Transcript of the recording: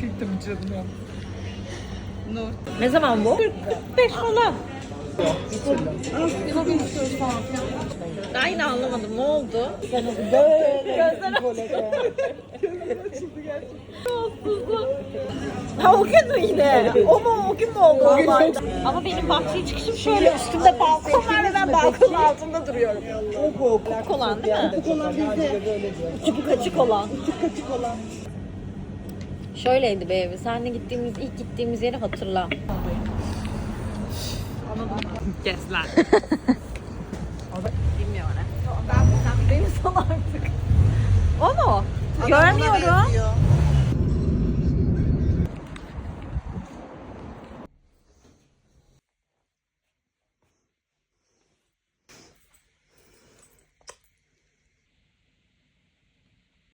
Tüydüm canım. Nur. Ne zaman bu? 45 falan. Yine anlamadım. Ne oldu? Ha o gün mü yine? O mu? O gün mü oldu? Ama benim bahçeye çıkışım şöyle üstümde balkon var ve ben balkonun altında duruyorum. Kupuk olan değil mi? Kupuk olan bizde. Kupuk açık olan. Kupuk açık olan. Şöyleydi be evi. Seninle gittiğimiz, ilk gittiğimiz yeri hatırla. Kes lan. Bilmiyorum. Ben, sen beni sal artık. O mu? Görmüyorum.